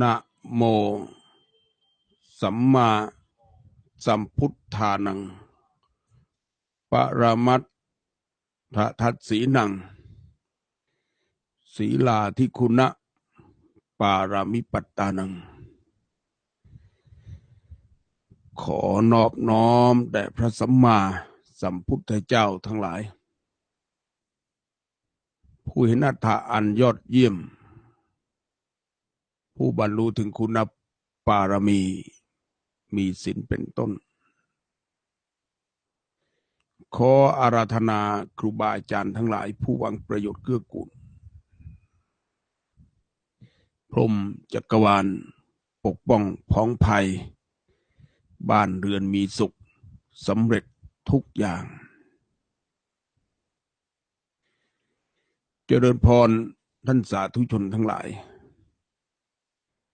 นะโม สัมมาสัมพุทธานัง ปรมัตถทัตสีนัง ศีลาทิคุณะ ปารามิปัตตานัง ขอนอบน้อมแด่พระสัมมาสัมพุทธเจ้าทั้งหลาย ผู้เห็นอัตถะอันยอดเยี่ยม ผู้บรรลุถึงคุณปารมี มีศีลเป็นต้น ขออาราธนาครูบาอาจารย์ทั้งหลายผู้วังประโยชน์เกื้อกูล พรมจักรวาล ปกป้องพ้องภัย บ้านเรือนมีสุขสำเร็จทุกอย่าง เจริญพรท่านสาธุชนทั้งหลาย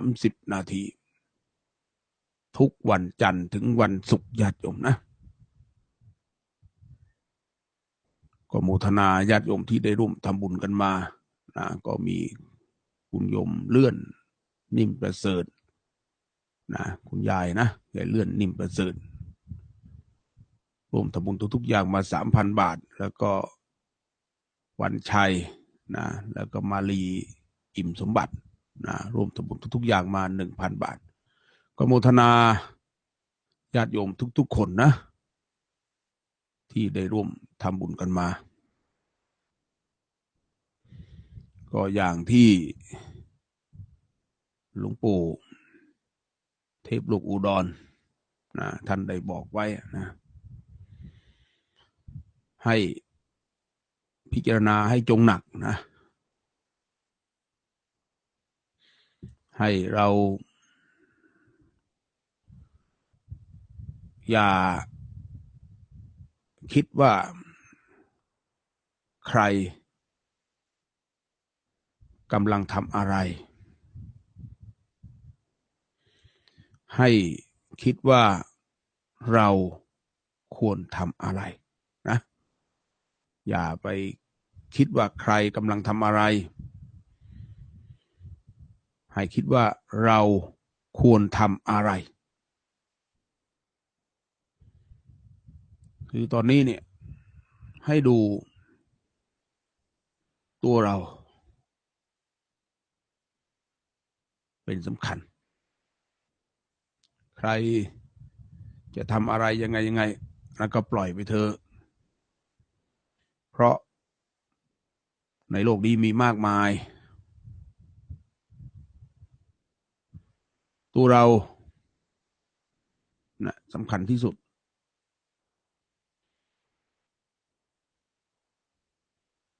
30นาที ทุกวันจันทร์ถึงวันศุกร์ญาติโยมนะ ก็โมทนาญาติโยมที่ได้ร่วมทำบุญกันมานะก็มีคุณโยมเลื่อนนิ่มประเสริฐนะคุณยายนะยายเลื่อนนิ่มประเสริฐร่วมทำบุญทุกๆอย่างมาสามพันบาท แล้วก็วันชัยนะแล้วก็มาลีอิ่มสมบัติ นะร่วมทำบุญทุก ๆ อย่างมาหนึ่งพันบาท ก็โมทนาญาติโยมทุก ๆ คนนะ ที่ได้ร่วมทำบุญกันมา ก็อย่างที่หลวงปู่เทพลูกอุดรนะท่านได้บอกไว้นะ ให้พิจารณาให้จงหนักนะ ให้เรา อย่าคิดว่าใครกำลังทำอะไร ให้คิดว่าเราควรทำอะไรนะ อย่าไปคิดว่าใครกำลังทำอะไร ให้คิดว่าเราควรทำอะไร คือตอนนี้เนี่ย ให้ดูตัวเรา เป็นสำคัญ ใครจะทำอะไรยังไงยังไง แล้วก็ปล่อยไปเถอะเพราะในโลกนี้มีมากมาย ตัวเรานะสำคัญที่สุด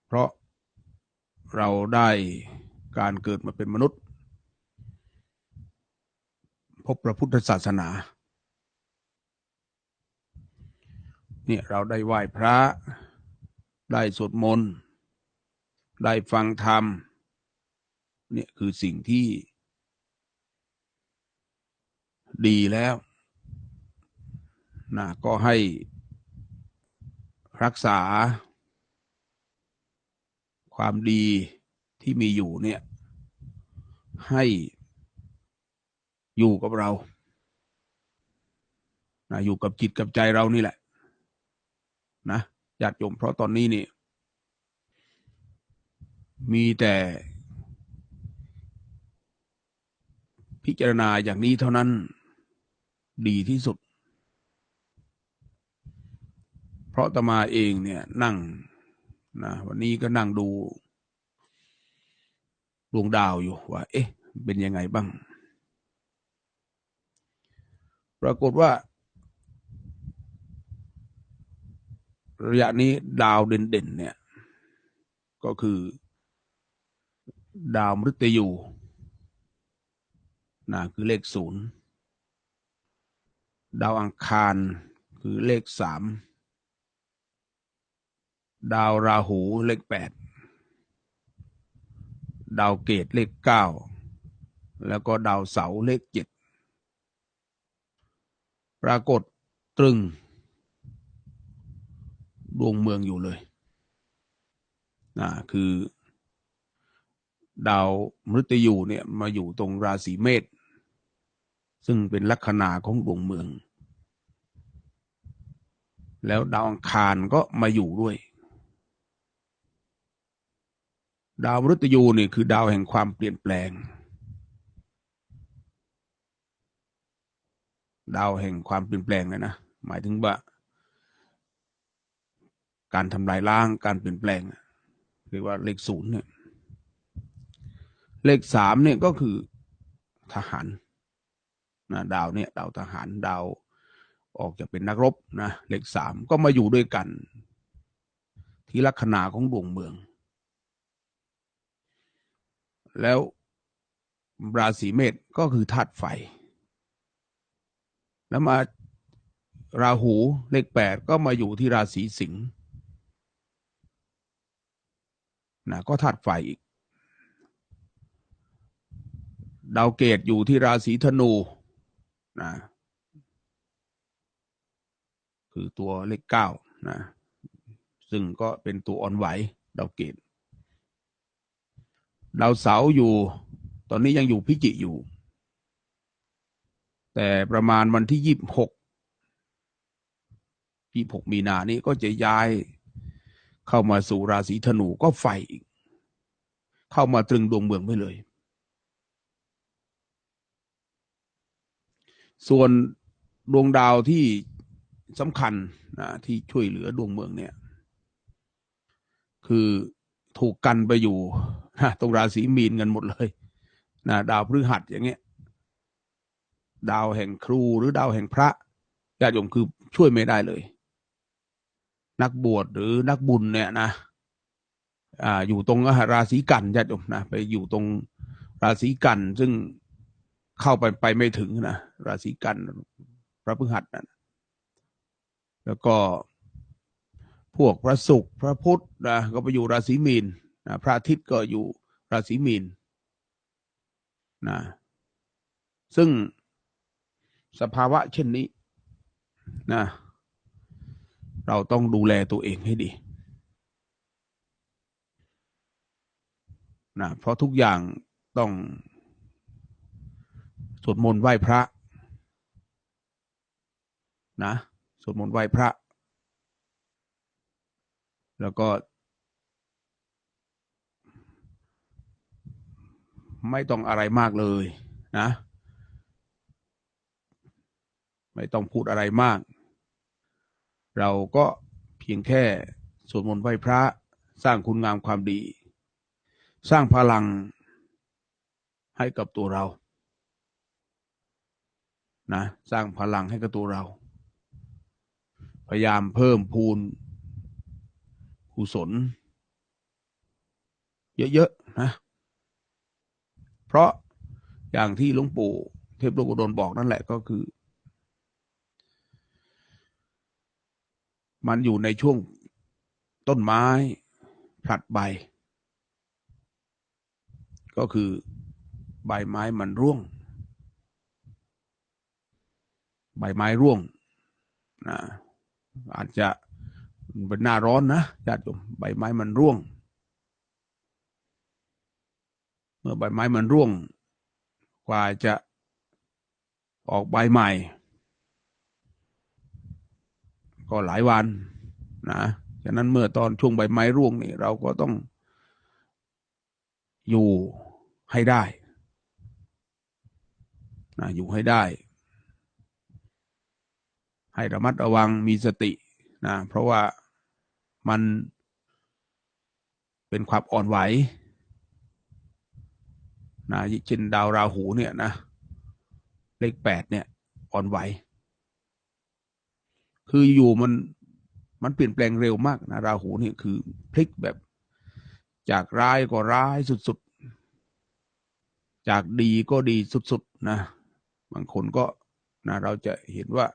เพราะเราได้การเกิดมาเป็นมนุษย์ พบพระพุทธศาสนาเนี่ยเราได้ไหว้พระ ได้สวดมนต์ ได้ฟังธรรม เนี่ยคือสิ่งที่ ดีแล้วนะก็ให้รักษา ความดีที่มีอยู่เนี่ย ให้อยู่กับเรานะอยู่กับจิตกับใจเรานี่แหละ นะญาติโยมเพราะตอนนี้นี่ มีแต่ พิจารณาอย่างนี้เท่านั้น ดีที่สุด เพราะตมาเองเนี่ยนั่งนะวันนี้ก็นั่งดูดวงดาวอยู่ว่า เอ๊ะ เป็นยังไงบ้าง ปรากฏว่า ระยะนี้ดาวเด่นๆเนี่ย ก็คือ ดาวมฤตยูนะคือเลขศูนย์ ดาวอังคารคือเลขสามดาวราหูเลขแปดดาวเกตเลขเก้าแล้วก็ดาวเสาเลขเจ็ดปรากฏตรึง ดวงเมืองอยู่เลยนะคือ ดาวมฤตยูเนี่ยมาอยู่ตรงราศีเมษ ซึ่งเป็นลัคนาของดวงเมือง แล้วดาวอังคารก็มาอยู่ด้วย ดาวมฤตยูนี่คือดาวแห่งความเปลี่ยนแปลง ดาวแห่งความเปลี่ยนแปลงเลยนะหมายถึงว่า การทำลายล้างการเปลี่ยนแปลงเรียกว่าเลขศูนย์เนี่ยเลขสามเนี่ยก็คือทหาร นะดาวเนี่ยดาวทหารดาวออกจากเป็นนักรบนะเลขสามก็มาอยู่ด้วยกัน ที่ลัคนาของดวงเมือง แล้วราศีเมษก็คือธาตุไฟ แล้วมาราหูเลขแปดก็มาอยู่ที่ราศีสิงห์นะก็ธาตุไฟอีก ดาวเกตอยู่ที่ราศีธนู นะคือตัวเลขเก้านะ ซึ่งก็เป็นตัวอ่อนไหวดาวเกตดาวเสาอยู่ ตอนนี้ยังอยู่พิจิอยู่ แต่ประมาณวันที่ยี่บหกยี่หกมีนานี้ก็จะย้ายเข้ามาสู่ราศีธนูก็ไฟอีก เข้ามาตรึงดวงเมืองไปเลย ส่วนดวงดาวที่สำคัญนะที่ช่วยเหลือดวงเมืองเนี่ย คือถูกกันไปอยู่นะตรงราศีมีนกันหมดเลยนะดาวพฤหัสอย่างเงี้ย ดาวแห่งครูหรือดาวแห่งพระญาติโยมคือช่วยไม่ได้เลย นักบวชหรือนักบุญเนี่ยนะอ่าอยู่ตรงราศีกันญาติโยมนะไปอยู่ตรงราศีกันซึ่ง เข้าไปไปไม่ถึงนะราศีกันพระพฤหัสนะแล้วก็พวกพระศุกร์พระพุธนะก็ไปอยู่ราศีมีนนะพระอาทิตย์ก็อยู่ราศีมีนนะซึ่งสภาวะเช่นนี้นะเราต้องดูแลตัวเองให้ดีนะเพราะทุกอย่างต้อง สวดมนต์ไหว้พระนะสวดมนต์ไหว้พระ แล้วก็ ไม่ต้องอะไรมากเลยนะ ไม่ต้องพูดอะไรมาก เราก็เพียงแค่สวดมนต์ไหว้พระสร้างคุณงามความดี สร้างพลังให้กับตัวเรา นะสร้างพลังให้กับตัวเรา พยายามเพิ่มพูนกุศล เยอะๆนะ เพราะอย่างที่หลวงปู่เทพโลกอุดลบอกนั่นแหละก็คือ มันอยู่ในช่วงต้นไม้ผลัดใบ ก็คือใบไม้มันร่วง ใบไม้ร่วงนะอาจจะเป็นหน้าร้อนนะญาติโยมใบไม้มันร่วง เมื่อใบไม้มันร่วง กว่าจะออกใบใหม่ ก็หลายวันนะฉะนั้นเมื่อตอนช่วงใบไม้ร่วงนี่เราก็ต้องอยู่ให้ได้นะอยู่ให้ได้ ให้ระมัดระวังมีสตินะเพราะว่ามันเป็นความอ่อนไหวนะเช่นดาวราหูเนี่ยนะเลขแปดเนี่ยอ่อนไหว คืออยู่มันมันเปลี่ยนแปลงเร็วมากนะราหูเนี่ยคือพลิกแบบจากร้ายก็ร้ายสุดๆ จากดีก็ดีสุดๆนะบางคนก็นะเราจะเห็นว่า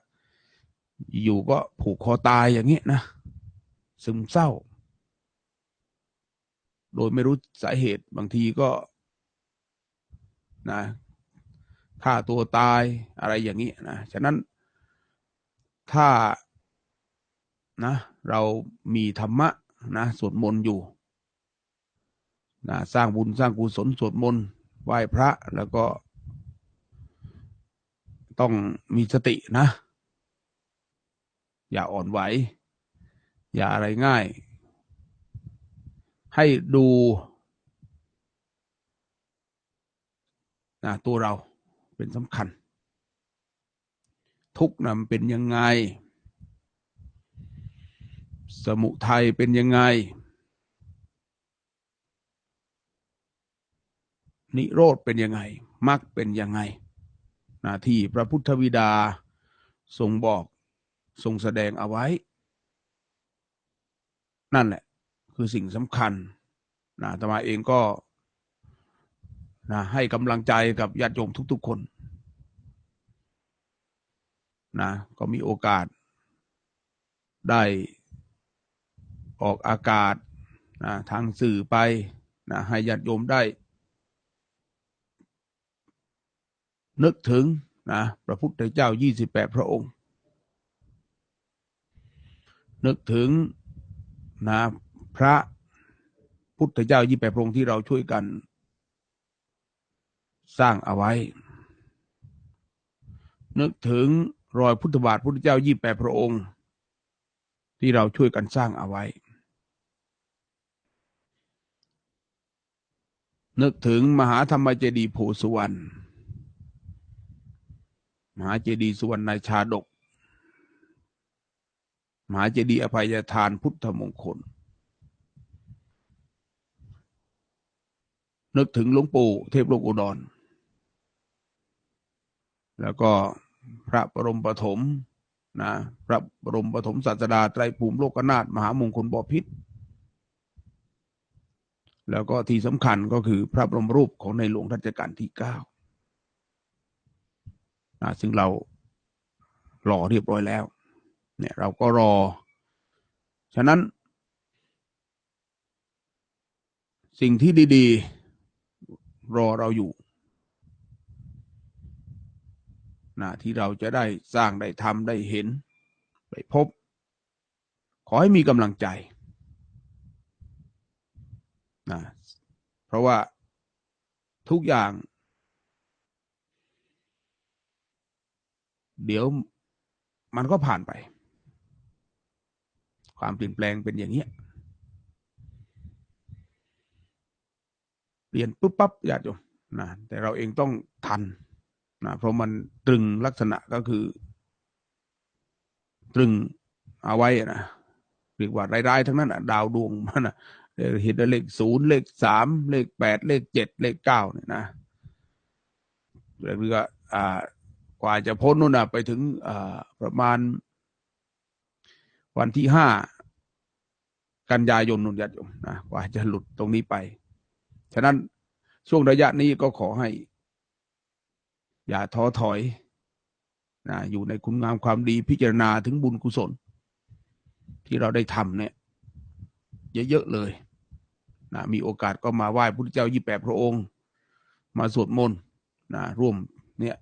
อยู่ก็ผูกคอตายอย่างนี้นะ ซึมเศร้า โดยไม่รู้สาเหตุบางทีก็นะฆ่าตัวตายอะไรอย่างนี้นะ ฉะนั้นถ้านะ เรามีธรรมะนะสวดมนต์อยู่นะสร้างบุญสร้างกุศลสวดมนต์ไหว้พระแล้วก็ ต้องมีสตินะ อย่าอ่อนไหว อย่าอะไรง่าย ให้ดูนะตัวเราเป็นสำคัญ ทุกข์นะมันเป็นยังไง สมุทัยเป็นยังไง นิโรธเป็นยังไงมรรคเป็นยังไงน้าที่พระพุทธวิดาทรงบอก ทรงแสดงเอาไว้ นั่นแหละ คือสิ่งสำคัญนะตมาเองก็นะให้กำลังใจกับญาติโยมทุก ๆ คนนะก็มีโอกาส ได้ออกอากาศนะทางสื่อไปนะให้ญาติโยมได้ นึกถึงนะพระพุทธเจ้ายี่สิบแปดพระองค์ นึกถึงนะพระพุทธเจ้ายี่แปดพระองค์ที่เราช่วยกัน สร้างเอาไว้ นึกถึงรอยพุทธบาทพุทธเจ้ายี่แปดพระองค์ ที่เราช่วยกันสร้างเอาไว้ นึกถึงมหาธรรมเจดีย์โพสุวรรณมหาเจดีย์สุวรรณชาดก มหาเจดีย์อภัยทานพุทธมงคล นึกถึงหลวงปู่เทพโลกอุดร แล้วก็พระบรมปฐมนะพระบรมปฐมศาสดาไตรภูมิโลกนาถมหามงคลบพิษแล้วก็ที่สำคัญก็คือพระบรมรูปของในหลวงรัชกาลที่เก้านะซึ่งเรารอเรียบร้อยแล้ว เนี่ยเราก็รอ ฉะนั้น สิ่งที่ดีๆ รอเราอยู่นะที่เราจะได้สร้างได้ทำได้เห็น ได้พบ ขอให้มีกำลังใจนะเพราะว่าทุกอย่าง เดี๋ยวมันก็ผ่านไป ความเปลี่ยนแปลงเป็นอย่างนี้เปลี่ยนปุ๊บปั๊บญาติโยมนะแต่เราเองต้องทันนะเพราะมันตรึงลักษณะก็คือ ตรึงเอาไว้นะเรียกว่าร้ายๆทั้งนั้นอะดาวดวงมันนะเห็นเลขศูนย์เลขสามเลขแปดเลขเจ็ดเลขเก้าเนี่ยนะหรือว่าอ่ากว่าจะพ้นนู่นนะไปถึงอ่าประมาณ วันที่ห้ากันยายนนุนยัดยมนะกว่าจะหลุดตรงนี้ไป ฉะนั้นช่วงระยะนี้ก็ขอให้ อย่าท้อถอยนะอยู่ในคุณงามความดีพิจารณาถึงบุญกุศล ที่เราได้ทำเนี่ย เยอะๆเลยนะมีโอกาสก็มาไหว้พระพุทธเจ้ายี่แปดพระองค์ มาสวดมนต์นะร่วมเนี่ย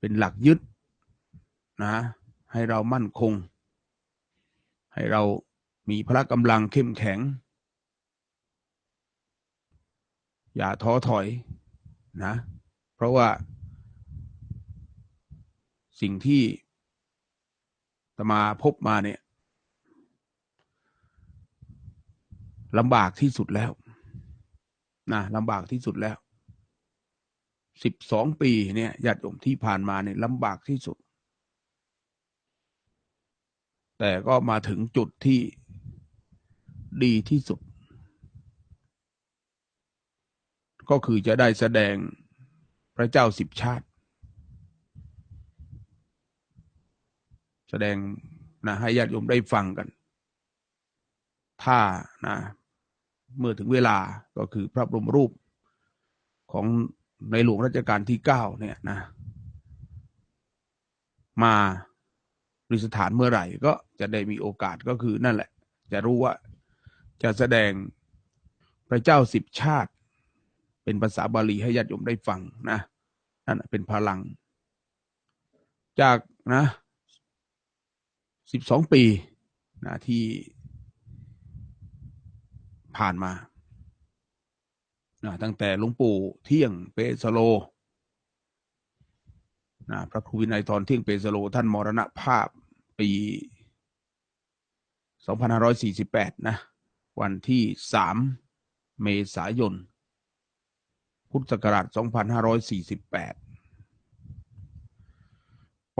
เป็นหลักยึดนะ ให้เรามั่นคง ให้เรามีพละกำลังเข้มแข็ง อย่าท้อถอยนะ เพราะว่า สิ่งที่ตมาพบมาเนี่ยลำบากที่สุดแล้วนะลำบากที่สุดแล้วสิบสองปีเนี่ยญาติโยมที่ผ่านมาเนี่ยลำบากที่สุด แต่ก็มาถึงจุดที่ดีที่สุด ก็คือจะได้แสดงพระเจ้าสิบชาติ แสดงนะให้ญาติโยมได้ฟังกัน ถ้านะเมื่อถึงเวลาก็คือพระบรมรูปของในหลวงรัชกาลที่เก้าเนี่ยนะ มา ระดิษฐานเมื่อไหร่ก็จะได้มีโอกาสก็คือนั่นแหละ จะรู้ว่าจะแสดงพระเจ้าสิบชาติ เป็นภาษาบาลีให้ญาติโยมได้ฟังนะนั่นเป็นพลัง จากนะสิบสองปีนะที่ผ่านมานะตั้งแต่หลวงปู่เที่ยงเปสโลนะพระครูวินัยทรเที่ยงเปสโลท่านมรณภาพ ปี2548 นะ วันที่สามเมษายน พุทธศักราช 2548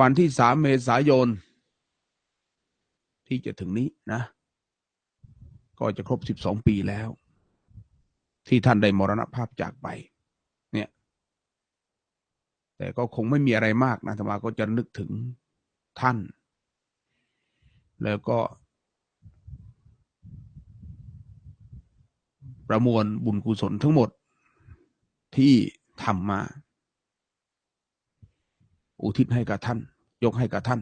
วันที่สามเมษายน ที่จะถึงนี้นะ ก็จะครบ 12 ปีแล้ว ที่ท่านได้มรณภาพจากไป เนี่ย แต่ก็คงไม่มีอะไรมากนะธรรมาก็จะนึกถึงท่าน แล้วก็ ประมวลบุญกุศลทั้งหมดที่ทำมา อุทิศให้กับท่าน ยกให้กับท่าน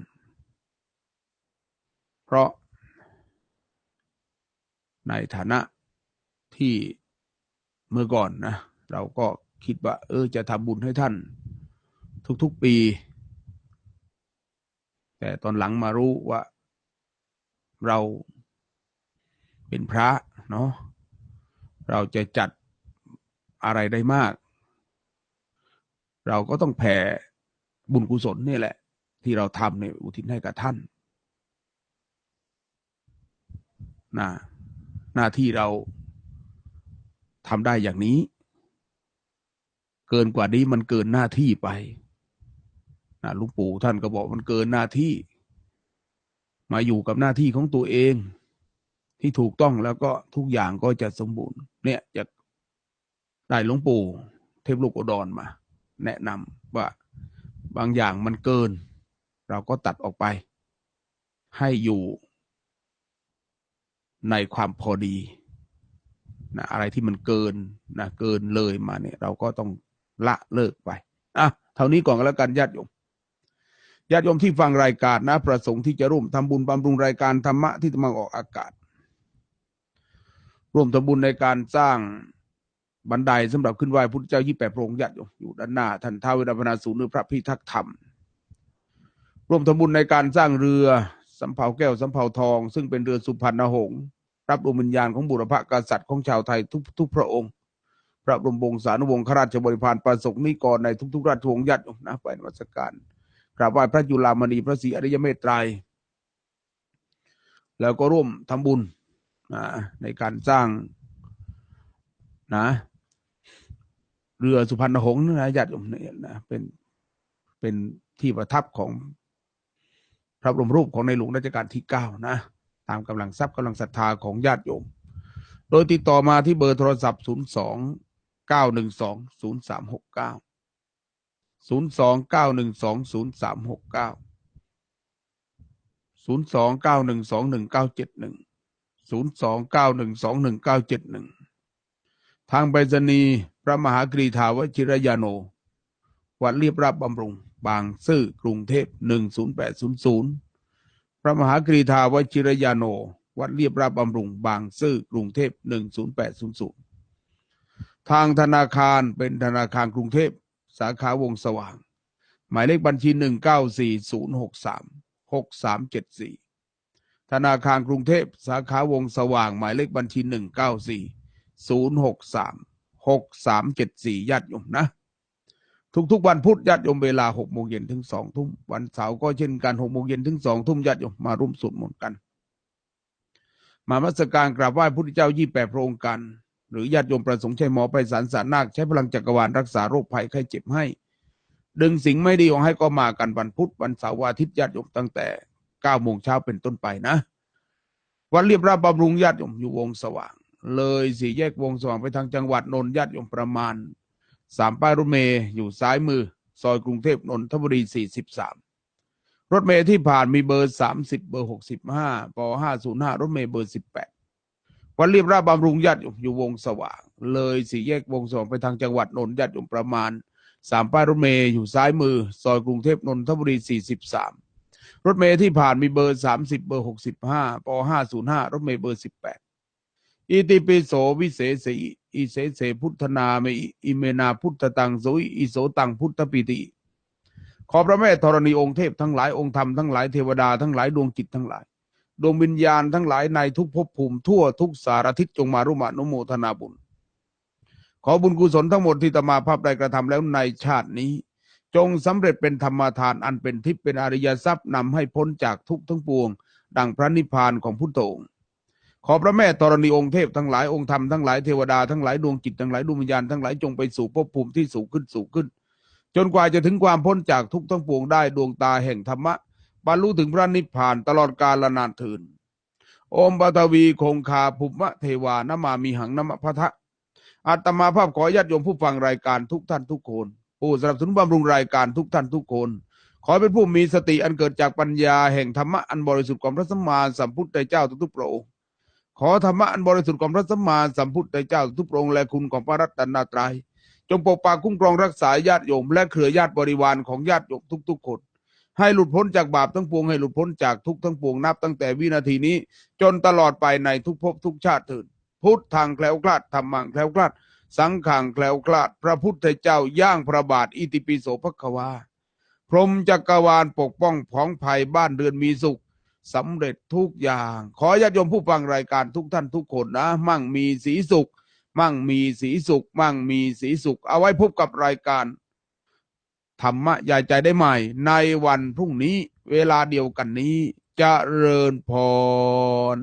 เพราะ ในฐานะที่เมื่อก่อนนะ เราก็คิดว่า เออจะทำบุญให้ท่าน ทุกๆปี แต่ตอนหลังมารู้ว่า เราเป็นพระเนาะเราจะจัดอะไรได้มาก เราก็ต้องแผ่บุญกุศลนี่แหละ ที่เราทำเนี่ยอุทิศให้กับท่านนะหน้าที่เราทำได้อย่างนี้ เกินกว่านี้มันเกินหน้าที่ไปนะลุงปู่ท่านก็บอกมันเกินหน้าที่ มาอยู่กับหน้าที่ของตัวเอง ที่ถูกต้องแล้วก็ทุกอย่างก็จะสมบูรณ์ เนี่ยจะได้หลวงปู่เทพลูกอดรมา แนะนำว่าบางอย่างมันเกิน เราก็ตัดออกไป ให้อยู่ในความพอดีนะอะไรที่มันเกินนะเกินเลยมาเนี่ย เราก็ต้องละเลิกไปอะเท่านี้ก่อนก็แล้วกันญาติโยม ญาติโยมที่ฟังรายการนะ ประสงค์ที่จะร่วมทำบุญบำรุงรายการธรรมะที่จะมาออกอากาศ ร่วมทำบุญในการสร้างบันไดสำหรับขึ้นไหว้พุทธเจ้ายี่แปดพระองค์ญาติโยมอยู่ด้านหน้าท่านท้าวเวรพนาศูนหรือพระพิทักษ์ธรรม ร่วมทำบุญในการสร้างเรือสำเภาแก้วสำเภาทอง ซึ่งเป็นเรือสุพรรณหงษ์รับดวงวิญญาณของบุรพกษัตริย์ของชาวไทยทุกทุกพระองค์ พระบรมวงศานุวงศ์ข้าราชบริพารประสงค์นิกรในทุกๆ ราชวงศ์ญาติโยมนะไปนมัสการ กราบไหว้พระจุลามณีพระศรีอริยเมตไตร แล้วก็ร่วมทำบุญนะในการสร้างนะ เรือสุพรรณหงษ์นะญาติโยมเนี่ยนะเป็นเป็นที่ประทับของพระบรมรูปของในหลวงรัชกาลที่เก้านะ ตามกำลังทรัพย์กำลังศรัทธาของญาติโยม โดยติดต่อมาที่เบอร์โทรศัพท์ 0 2 9 1 2 0 3 6 9 0 2 9 1 2 0 3 6 9 0 2 9 1 2 1 9 7 1 0 2 9 1 2 1 9 7 1ทางไปรษณีย์พระมหากรีธาวชิรยาโน วัดเรียบรับบำรุง บางซื่อกรุงเทพ10800พระมหากรีธาวชิรยาโน วัดเรียบรับบำรุง บางซื่อกรุงเทพ10800ทางธนาคารเป็นธนาคารกรุงเทพ สาขาวงสว่าง หมายเลขบัญชี194063 6374ธนาคารกรุงเทพสาขาวงสว่าง หมายเลขบัญชี194063 6374ญาติโยมนะ ทุกๆวันพุธญาติโยมเวลา6โมงเย็นถึง2ทุ่มวันเสาร์ก็เช่นกัน6โมงเย็นถึง2ทุ่มญาติโยมมาร่วมสวดมนต์กัน มามัสการกราบไหว้พระพุทธเจ้ายี่แปดพระองค์กัน หรือญาติโยมประสงค์ใช้หมอไปสารสารนาคใช้พลังจักรวาลรักษาโรคภัยไข้เจ็บให้ ดึงสิ่งไม่ดีออกให้ก็มากันวันพุธวันเสาร์วันอาทิตย์ญาติโยมตั้งแต่9โมงเช้าเป็นต้นไปนะ วันเรียบราบบำรุงญาติโยมอยู่วงสว่าง เลยสี่แยกวงสว่างไปทางจังหวัดนนท์ญาติโยมประมาณสามป้ายรถเมย์อยู่ซ้ายมือ ซอยกรุงเทพนนทบุรีสี่สิบสามรถเมย์ที่ผ่านมีเบอร์สามสิบเบอร์หกสิบห้าปห้าศูนย์ห้ารถเมย์เบอร์สิบแปด วันเรียบราบำรุงญาติอยู่วงสว่าง เลยสี่แยกวงสว่างไปทางจังหวัดนนท์ญาติโยมประมาณสามป้ายรถเมย์อยู่ซ้ายมือ ซอยกรุงเทพนนทบุรีสี่สิบสามรถเมย์ที่ผ่านมีเบอร์สามสิบเบอร์หกสิบห้าปห้าศูนย์ห้ารถเมย์เบอร์สิบแปดอิติปิโสวิเศษสีอิเสเสพุทธนาเมอิเมนาพุทธตังโสอิโสตังพุทธปิติขอพระแม่ธรณีองค์เทพทั้งหลายองค์ธรรมทั้งหลายเทวดาทั้งหลายดวงจิตทั้งหลาย ดวงวิญญาณทั้งหลายในทุกภพภูมิทั่วทุกสารทิศจงมารุมานุโมทนาบุญ ขอบุญกุศลทั้งหมดที่ตมาภาพได้กระทำแล้วในชาตินี้ จงสำเร็จเป็นธรรมทานอันเป็นทิพย์เป็นอริยทรัพย์นำให้พ้นจากทุกทั้งปวง ดังพระนิพพานของพุทโธขอพระแม่ธรณีองค์เทพทั้งหลายองค์ธรรมทั้งหลายเทวดาทั้งหลายดวงจิตทั้งหลายดวงวิญญาณทั้งหลายจงไปสู่ภพภูมิที่สูงขึ้นสูงขึ้น จนกว่าจะถึงความพ้นจากทุกทั้งปวงได้ดวงตาแห่งธรรมะ บรรลุถึงพระนิพพานตลอดกาลนานถืนโอมปฐวีคงคาภุมะเทวานมามีหังนมะพะทะอาตมาภาพขอญาติโยมผู้ฟังรายการทุกท่านทุกคนผู้สนับสนุนบำรุงรายการทุกท่านทุกคน ขอเป็นผู้มีสติอันเกิดจากปัญญาแห่งธรรมะอันบริสุทธิ์ของพระสัมมาสัมพุทธเจ้าทุกๆพระองค์ขอธรรมะอันบริสุทธิ์ของพระสัมมาสัมพุทธเจ้าทุกๆพระองค์และคุณของพระรัตนตรัยจงปกปักคุ้มครองรักษาญาติโยมและเครือญาติบริวารของญาติโยมทุกๆคน ให้หลุดพ้นจากบาปทั้งปวงให้หลุดพ้นจากทุกทั้งปวงนับตั้งแต่วินาทีนี้ จนตลอดไปในทุกภพทุกชาติเถิดพุทธทางแคล้วคลาดธรรมังแคล้วคลาด สังขังแคล้วคลาด พระพุทธเจ้าย่างพระบาทอิติปิโสภควา พรหมจักรวาลปกป้องพ้องภัยบ้านเรือนมีสุขสำเร็จทุกอย่าง ขอญาติโยมผู้ฟังรายการทุกท่านทุกคนนะ มั่งมีสีสุข มั่งมีสีสุข มั่งมีสีสุข เอาไว้พบกับรายการ ธรรมะยายใจได้ใหม่ ในวันพรุ่งนี้เวลาเดียวกันนี้เจะเริญพร